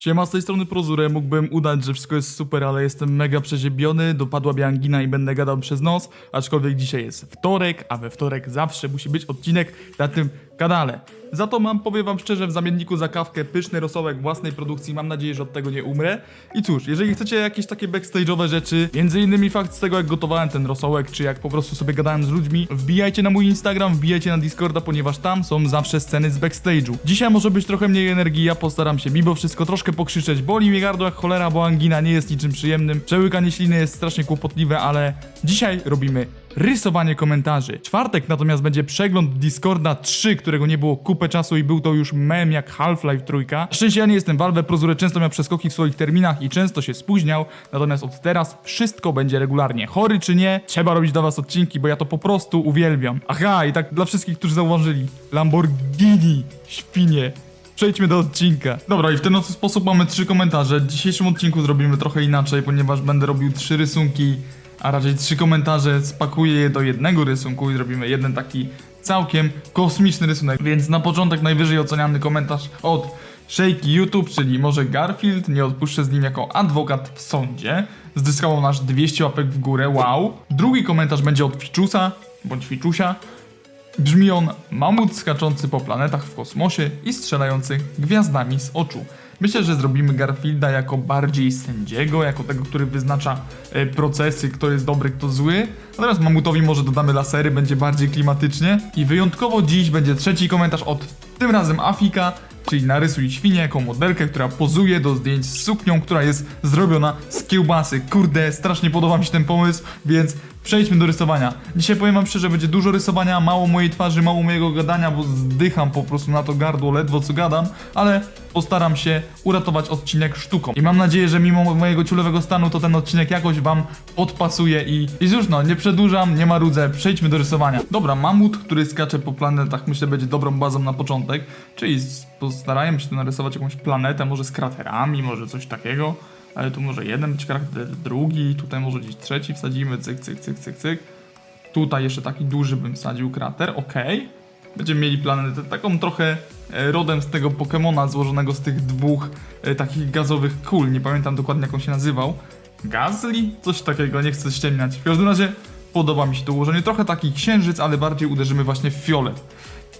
Siema, z tej strony Prozure, mógłbym udać, że wszystko jest super, ale jestem mega przeziębiony, dopadła mnie angina i będę gadał przez nos, aczkolwiek dzisiaj jest wtorek, a we wtorek zawsze musi być odcinek na tym kanale. Za to mam, powiem wam szczerze, w zamienniku za kawkę pyszny rosołek własnej produkcji, mam nadzieję, że od tego nie umrę. I cóż, jeżeli chcecie jakieś takie backstage'owe rzeczy, między innymi fakt z tego, jak gotowałem ten rosołek, czy jak po prostu sobie gadałem z ludźmi, wbijajcie na mój Instagram, wbijajcie na Discorda, ponieważ tam są zawsze sceny z backstage'u. Dzisiaj może być trochę mniej energii, ja postaram się mimo wszystko troszkę pokrzyczeć, boli mnie gardło jak cholera, bo angina nie jest niczym przyjemnym, przełykanie śliny jest strasznie kłopotliwe, ale dzisiaj robimy rysowanie komentarzy. Czwartek natomiast będzie przegląd Discorda 3, którego nie było kupę czasu i był to już mem jak Half-Life trójka. Szczęście ja nie jestem Valve, Prozure często miał przeskoki w swoich terminach i często się spóźniał, natomiast od teraz wszystko będzie regularnie. Chory czy nie, trzeba robić dla was odcinki, bo ja to po prostu uwielbiam. Aha, i tak dla wszystkich, którzy zauważyli. Lamborghini, świnie. Przejdźmy do odcinka. Dobra, i w ten sposób mamy trzy komentarze. W dzisiejszym odcinku zrobimy trochę inaczej, ponieważ będę robił trzy rysunki, a raczej trzy komentarze. Spakuję je do jednego rysunku i zrobimy jeden taki całkiem kosmiczny rysunek. Więc na początek najwyżej oceniany komentarz od Shaky YouTube, czyli może Garfield. Nie odpuszczę z nim jako adwokat w sądzie. Zdyskało nasz 200 łapek w górę, wow. Drugi komentarz będzie od Ficzusa, bądź Ficzusia. Brzmi on mamut skaczący po planetach w kosmosie i strzelający gwiazdami z oczu. Myślę, że zrobimy Garfielda jako bardziej sędziego, jako tego, który wyznacza e, procesy, kto jest dobry, kto zły. Natomiast mamutowi może dodamy lasery, będzie bardziej klimatycznie. I wyjątkowo dziś będzie trzeci komentarz od tym razem Afika, czyli narysuj świnię jako modelkę, która pozuje do zdjęć z suknią, która jest zrobiona z kiełbasy. Kurde, strasznie podoba mi się ten pomysł, więc przejdźmy do rysowania. Dzisiaj powiem wam szczerze, będzie dużo rysowania, mało mojej twarzy, mało mojego gadania, bo zdycham po prostu na to gardło, ledwo co gadam, ale postaram się uratować odcinek sztuką. I mam nadzieję, że mimo mojego ciulowego stanu, to ten odcinek jakoś wam podpasuje i, i cóż no, nie przedłużam, nie marudzę, przejdźmy do rysowania. Dobra, mamut, który skacze po planetach, myślę, będzie dobrą bazą na początek, czyli postarajmy się tu narysować jakąś planetę, może z kraterami, może coś takiego. Ale tu może jeden być charakter, drugi, tutaj może gdzieś trzeci wsadzimy, cyk, cyk, cyk, cyk, cyk. Tutaj jeszcze taki duży bym wsadził krater, okej. Będziemy mieli planetę taką trochę e, rodem z tego Pokemona złożonego z tych dwóch e, takich gazowych kul. Nie pamiętam dokładnie jak on się nazywał. Gazli? Coś takiego, nie chcę ściemniać. W każdym razie podoba mi się to ułożenie. Trochę taki księżyc, ale bardziej uderzymy właśnie w fiolet.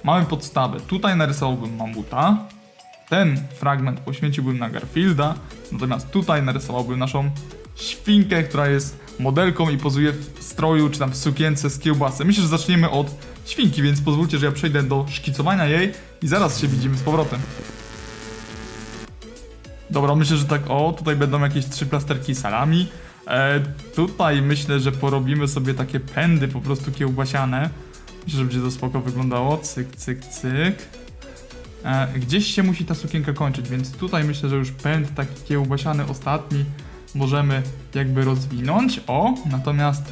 Mamy podstawę. Tutaj narysowałbym mamuta. Ten fragment poświęciłbym na Garfielda, natomiast tutaj narysowałbym naszą świnkę, która jest modelką i pozuje w stroju czy tam w sukience z kiełbasy. Myślę, że zaczniemy od świnki, więc pozwólcie, że ja przejdę do szkicowania jej i zaraz się widzimy z powrotem. Dobra, myślę, że tak, o, tutaj będą jakieś trzy plasterki salami. E, tutaj myślę, że porobimy sobie takie pędy po prostu kiełbasiane. Myślę, że będzie to spoko wyglądało. Cyk, cyk, cyk. E, gdzieś się musi ta sukienka kończyć, więc tutaj myślę, że już pęd taki kiełbasiany ostatni możemy jakby rozwinąć. O, natomiast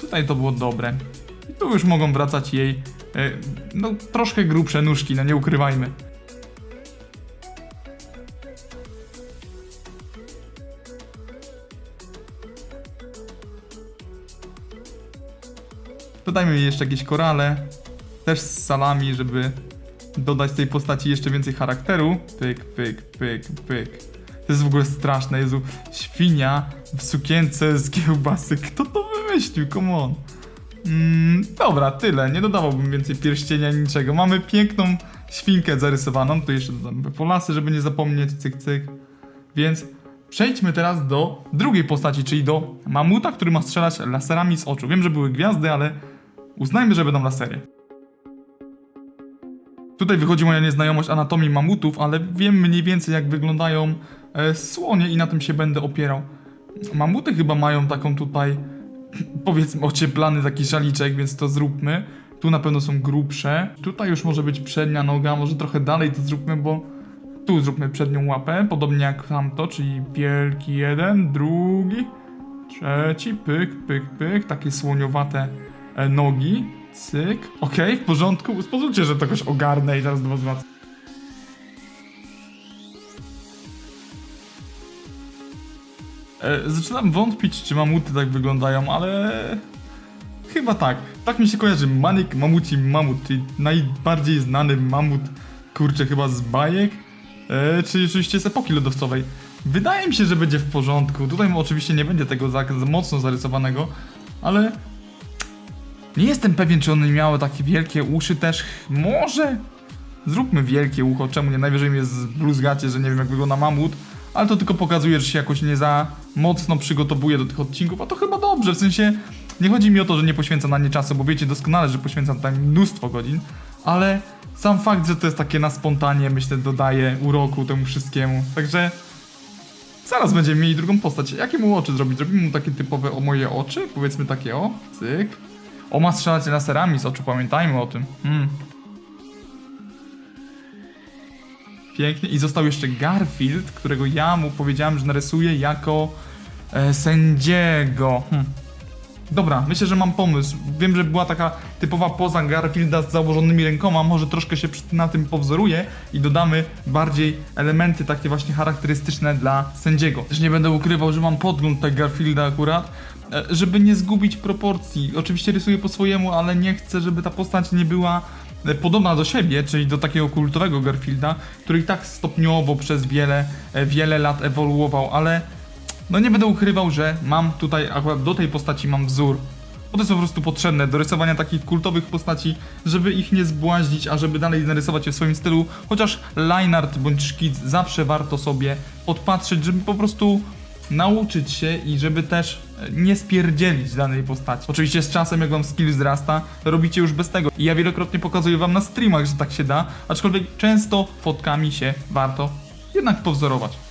tutaj to było dobre. I tu już mogą wracać jej e, no troszkę grubsze nóżki, no nie ukrywajmy. Dodajmy jeszcze jakieś korale, też z salami, żeby dodać tej postaci jeszcze więcej charakteru. Pyk, pyk, pyk, pyk. To jest w ogóle straszne, Jezu. Świnia w sukience z kiełbasy. Kto to wymyślił? Come on. Mm, dobra, tyle. Nie dodawałbym więcej pierścienia, niczego. Mamy piękną świnkę zarysowaną. Tu jeszcze dodam polasy, żeby nie zapomnieć. Cyk, cyk. Więc przejdźmy teraz do drugiej postaci, czyli do mamuta, który ma strzelać laserami z oczu. Wiem, że były gwiazdy, ale uznajmy, że będą lasery. Tutaj wychodzi moja nieznajomość anatomii mamutów, ale wiem mniej więcej jak wyglądają e, słonie i na tym się będę opierał. Mamuty chyba mają taką tutaj, powiedzmy, ocieplany taki szaliczek, więc to zróbmy. Tu na pewno są grubsze. Tutaj już może być przednia noga, może trochę dalej to zróbmy, bo tu zróbmy przednią łapę, podobnie jak tamto, czyli wielki jeden, drugi, trzeci, pyk, pyk, pyk, takie słoniowate e, nogi, cyk, okej, w porządku, pozwólcie, że to jakoś ogarnę i zaraz do was. E, zaczynam wątpić, czy mamuty tak wyglądają, ale chyba tak. Tak mi się kojarzy Manik Mamuci Mamut, czyli najbardziej znany mamut, kurczę, chyba z bajek. e, czyli oczywiście z epoki lodowcowej. Wydaje mi się, że będzie w porządku. Tutaj oczywiście nie będzie tego za, za mocno zarysowanego, ale nie jestem pewien, czy one miały takie wielkie uszy też. Może zróbmy wielkie ucho, czemu nie? Najwyżej mnie zbluzgacie, że nie wiem jak wygląda mamut, ale to tylko pokazuje, że się jakoś nie za mocno przygotowuję do tych odcinków, a to chyba dobrze, w sensie nie chodzi mi o to, że nie poświęcam na nie czasu, bo wiecie doskonale, że poświęcam tam mnóstwo godzin, ale sam fakt, że to jest takie na spontanie, myślę, dodaje uroku temu wszystkiemu, także zaraz będziemy mieli drugą postać. Jakie mu oczy zrobić? Zrobimy mu takie typowe o moje oczy, powiedzmy takie o, cyk. O, ma strzelać laserami z oczu, pamiętajmy o tym. Hmm. Pięknie. I został jeszcze Garfield, którego ja mu powiedziałem, że narysuję jako e, sędziego. Hm. Dobra, myślę, że mam pomysł. Wiem, że była taka typowa poza Garfielda z założonymi rękoma. Może troszkę się na tym powzoruję i dodamy bardziej elementy takie właśnie charakterystyczne dla sędziego. Też nie będę ukrywał, że mam podgląd tak Garfielda akurat, żeby nie zgubić proporcji. Oczywiście rysuję po swojemu, ale nie chcę, żeby ta postać nie była e, podobna do siebie, czyli do takiego kultowego Garfielda, który i tak stopniowo przez wiele, e, wiele lat ewoluował, ale no nie będę ukrywał, że mam tutaj, akurat do tej postaci mam wzór. Bo to jest po prostu potrzebne do rysowania takich kultowych postaci, żeby ich nie zbłaźnić, a żeby dalej narysować je w swoim stylu. Chociaż line art bądź szkic zawsze warto sobie podpatrzeć, żeby po prostu nauczyć się i żeby też e, nie spierdzielić danej postaci. Oczywiście z czasem, jak wam skill wzrasta, robicie już bez tego. I ja wielokrotnie pokazuję wam na streamach, że tak się da, aczkolwiek często fotkami się warto jednak powzorować.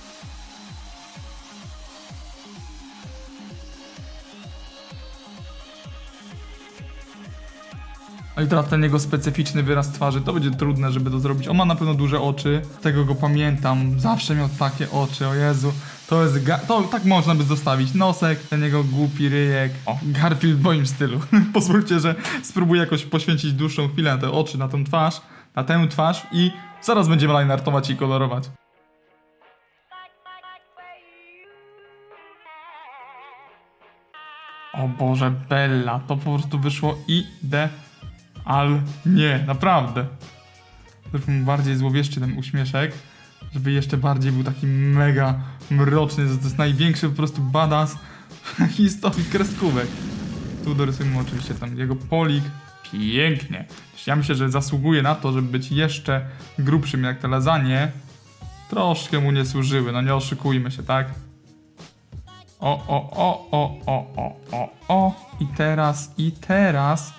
No i teraz ten jego specyficzny wyraz twarzy, to będzie trudne, żeby to zrobić. On ma na pewno duże oczy, tego go pamiętam, zawsze miał takie oczy, o Jezu. To jest, ga- to tak można by zostawić. Nosek, ten jego głupi ryjek. O, Garfield w moim stylu. Pozwólcie, że spróbuję jakoś poświęcić dłuższą chwilę na te oczy, na tą twarz, na tę twarz i zaraz będziemy lineartować i kolorować. O Boże, Bella, to po prostu wyszło idealnie, naprawdę. Zróbmy bardziej złowieszczy ten uśmieszek, żeby jeszcze bardziej był taki mega mroczny, to jest największy po prostu badass w historii kreskówek. Tu dorysujemy oczywiście tam jego polik. Pięknie. Ja myślę, że zasługuje na to, żeby być jeszcze grubszym jak te lasagne. Troszkę mu nie służyły, no nie oszukujmy się, tak? O, o, o, o, o, o, o, o. I teraz, i teraz,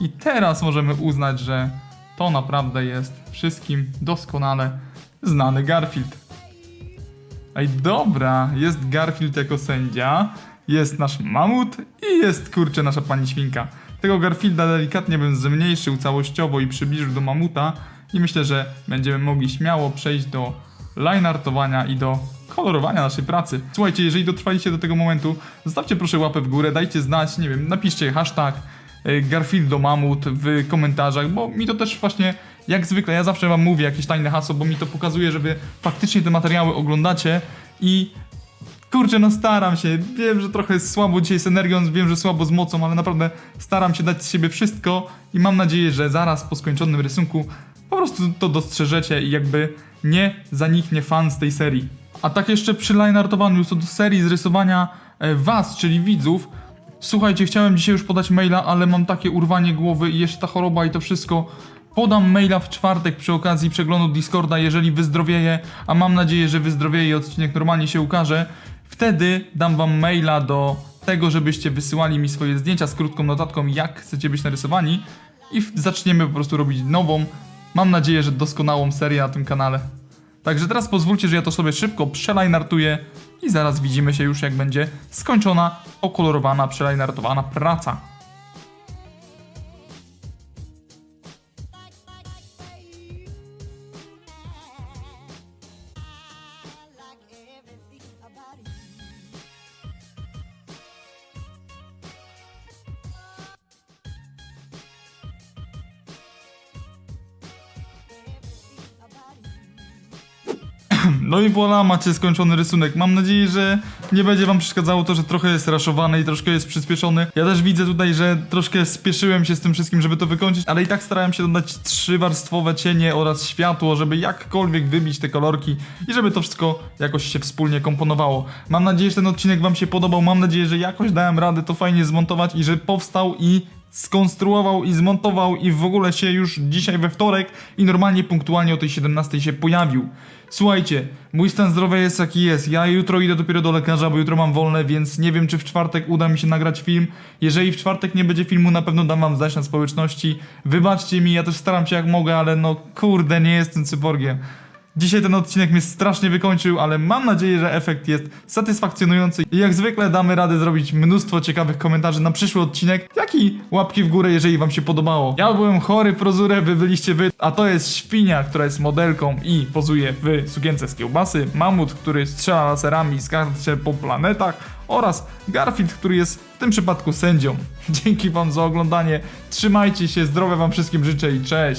i teraz możemy uznać, że to naprawdę jest wszystkim doskonale znany Garfield. Ej, dobra, jest Garfield jako sędzia, jest nasz mamut i jest, kurczę, nasza pani świnka. Tego Garfielda delikatnie bym zmniejszył całościowo i przybliżył do mamuta i myślę, że będziemy mogli śmiało przejść do lineartowania i do kolorowania naszej pracy. Słuchajcie, jeżeli dotrwaliście do tego momentu, zostawcie proszę łapę w górę, dajcie znać, nie wiem, napiszcie hashtag y, Garfieldo Mamut w komentarzach, bo mi to też właśnie, jak zwykle, ja zawsze wam mówię jakieś tajne hasło, bo mi to pokazuje, że faktycznie te materiały oglądacie i Kurczę, no staram się. Wiem, że trochę jest słabo dzisiaj z energią, wiem, że słabo z mocą, ale naprawdę staram się dać z siebie wszystko i mam nadzieję, że zaraz po skończonym rysunku po prostu to dostrzeżecie i jakby nie zaniknie fan z tej serii. A tak jeszcze przy lineartowaniu co do serii z rysowania e, was, czyli widzów, Słuchajcie, chciałem dzisiaj już podać maila, ale mam takie urwanie głowy i jeszcze ta choroba i to wszystko. Podam maila w czwartek przy okazji przeglądu Discorda, jeżeli wyzdrowieję, a mam nadzieję, że wyzdrowieję i odcinek normalnie się ukaże. Wtedy dam wam maila do tego, żebyście wysyłali mi swoje zdjęcia z krótką notatką, jak chcecie być narysowani i zaczniemy po prostu robić nową, mam nadzieję, że doskonałą serię na tym kanale. Także teraz pozwólcie, że ja to sobie szybko przelajnartuję i zaraz widzimy się już jak będzie skończona, okolorowana, przelajnartowana praca. No i voilà, macie skończony rysunek. Mam nadzieję, że nie będzie wam przeszkadzało to, że trochę jest raszowany i troszkę jest przyspieszony. Ja też widzę tutaj, że troszkę spieszyłem się z tym wszystkim, żeby to wykończyć, ale i tak starałem się dodać trzywarstwowe cienie oraz światło, żeby jakkolwiek wybić te kolorki i żeby to wszystko jakoś się wspólnie komponowało. Mam nadzieję, że ten odcinek wam się podobał. Mam nadzieję, że jakoś dałem radę to fajnie zmontować i że powstał i skonstruował i zmontował i w ogóle się już dzisiaj we wtorek i normalnie punktualnie o tej 17 się pojawił. Słuchajcie, mój stan zdrowia jest jaki jest. Ja jutro idę dopiero do lekarza, bo jutro mam wolne, więc nie wiem czy w czwartek uda mi się nagrać film. Jeżeli w czwartek nie będzie filmu, na pewno dam wam znać na społeczności. Wybaczcie mi, ja też staram się jak mogę, ale no kurde, nie jestem cyborgiem. Dzisiaj ten odcinek mnie strasznie wykończył, ale mam nadzieję, że efekt jest satysfakcjonujący i jak zwykle damy radę zrobić mnóstwo ciekawych komentarzy na przyszły odcinek, jak i łapki w górę, jeżeli wam się podobało. Ja byłem chory prozurę, wy byliście wy, a to jest świnia, która jest modelką i pozuje w sukience z kiełbasy, mamut, który strzela laserami i skacze po planetach oraz Garfield, który jest w tym przypadku sędzią. Dzięki wam za oglądanie, trzymajcie się, zdrowia wam wszystkim życzę i cześć!